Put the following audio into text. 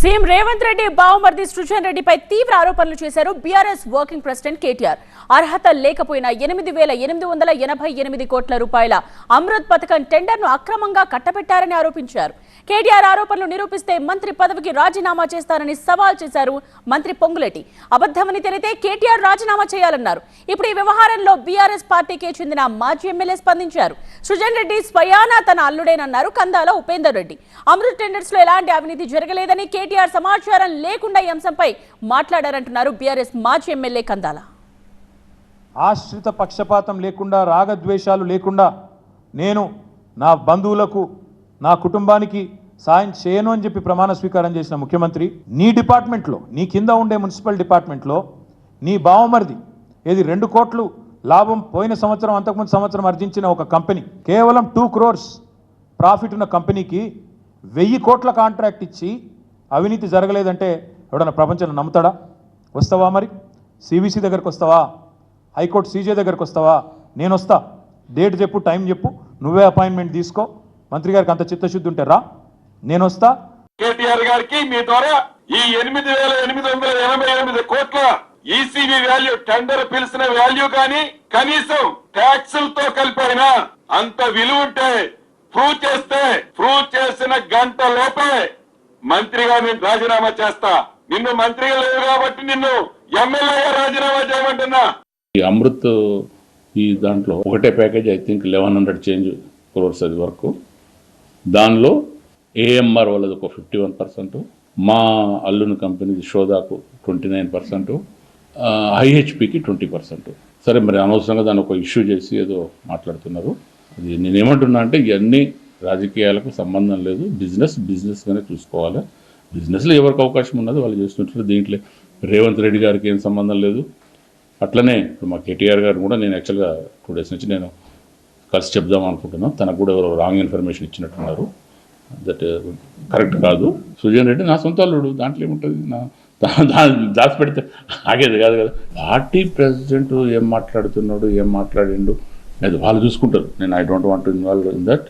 CM Revanth Reddy బావమర్ది సృజన్ రెడ్డిపై తీవ్ర ఆరోపణలు చేశారు బీఆర్ఎస్ వర్కింగ్ ప్రెసిడెంట్ కేటీఆర్. అర్హత లేకపోయినా ఎనిమిది వేల ఎనిమిది వందల ఎనభై ఎనిమిది కోట్ల రూపాయల అమృత్ పథకం టెండర్ను అక్రమంగా కట్టబెట్టారని ఆరోపించారు. కేటీఆర్ ఆరోపణలు నిరూపిస్తే మంత్రి పదవికి రాజీనామా చేస్తారని సవాల్ చేశారు మంత్రి పొంగులేటి. అబద్ధమని తెలితే కేటీఆర్ రాజీనామా చేయాలన్నారు. ఇప్పుడు ఈ వ్యవహారంలో బీఆర్ఎస్ పార్టీకి చెందిన మాజీ ఎమ్మెల్యే స్పందించారు. సృజన్ రెడ్డి స్వయానా తన అల్లుడేనన్నారు కందాల ఉపేందర్ రెడ్డి. అమృత్ టెండర్స్లో ఎలాంటి అవినీతి జరగలేదని కేటీఆర్ సమాచారం లేకుండా ఈ అంశంపై మాట్లాడారంటున్నారు బీఆర్ఎస్ మాజీ ఎమ్మెల్యే కందాల. ఆశ్రిత పక్షపాతం లేకుండా రాగద్వేషాలు లేకుండా నేను నా బంధువులకు నా కుటుంబానికి సాయం చేయను అని చెప్పి ప్రమాణ స్వీకారం చేసిన ముఖ్యమంత్రి నీ డిపార్ట్మెంట్లో నీ కింద ఉండే మున్సిపల్ డిపార్ట్మెంట్లో నీ బావమరిది ఏది రెండు కోట్లు లాభం పోయిన సంవత్సరం అంతకుముందు సంవత్సరం ఆర్జించిన ఒక కంపెనీ కేవలం టూ క్రోర్స్ ప్రాఫిట్ ఉన్న కంపెనీకి వెయ్యి కోట్ల కాంట్రాక్ట్ ఇచ్చి అవినీతి జరగలేదంటే ఎవడన్నా ప్రపంచంలో నమ్ముతాడా? వస్తావా మరి? సిబిసి దగ్గరకు వస్తావా? హైకోర్టు సీజే దగ్గరకు వస్తావా? నేను వస్తా. డేట్ చెప్పు టైం చెప్పు నువ్వే అపాయింట్మెంట్ తీసుకో. మంత్రి గారికి అంత చిత్తశుద్ధి ఉంటే రా. నేను వస్తా. కేటీఆర్ గారికి మీ ద్వారా ఈ ఎనిమిది వేల ఎనిమిది వందల ఎనభై ఎనిమిది కోట్ల ఈసీబీ వాల్యూ టెండర్ పిలిచిన వాల్యూ కానీ కనీసం ట్యాక్సులతో కలిపైనా అంత విలువ ఉంటే ప్రూవ్ చేస్తే ప్రూవ్ చేసిన గంట లోపే మంత్రిగా నేను రాజీనామా చేస్తా. నిన్ను మంత్రిగా లేవు కాబట్టి నిన్ను ఎమ్మెల్యేగా రాజీనామా చేయమంటున్నా. ఈ అమృత్ ఈ దాంట్లో ఒకటే package I think eleven hundred change crores అది వరకు. దానిలో ఏఎంఆర్ వాళ్ళది ఒక ఫిఫ్టీ వన్ పర్సెంట్ మా అల్లుని కంపెనీ షోదాకు ట్వంటీ నైన్ పర్సెంట్ ఐహెచ్పికి ట్వంటీ పర్సెంట్. సరే మరి అనవసరంగా దాన్ని ఒక ఇష్యూ చేసి ఏదో మాట్లాడుతున్నారు. అది నేనేమంటున్నా అంటే ఇవన్నీ రాజకీయాలకు సంబంధం లేదు. బిజినెస్ బిజినెస్గానే చూసుకోవాలి. బిజినెస్లో ఎవరికి అవకాశం ఉన్నది వాళ్ళు చేస్తుంటారు దీంట్లో రేవంత్ రెడ్డి గారికి ఏం సంబంధం లేదు. అట్లనే ఇప్పుడు మా కేటీఆర్ గారు కూడా నేను యాక్చువల్గా టూ డేస్ నుంచి నేను కలిసి చెప్దాం అనుకుంటున్నాం. తనకు కూడా ఎవరో రాంగ్ ఇన్ఫర్మేషన్ ఇచ్చినట్టున్నారు. దట్ కరెక్ట్ uh, కాదు. సుజన్ రెడ్డి నా సొంత అల్లుడు దాంట్లో ఏముంటుంది? నా దాచిపెడితే ఆగేది కాదు కదా. పార్టీ ప్రెసిడెంట్ ఏం మాట్లాడుతున్నాడు ఏం మాట్లాడిండు అది వాళ్ళు చూసుకుంటారు. నేను I don't want involve in that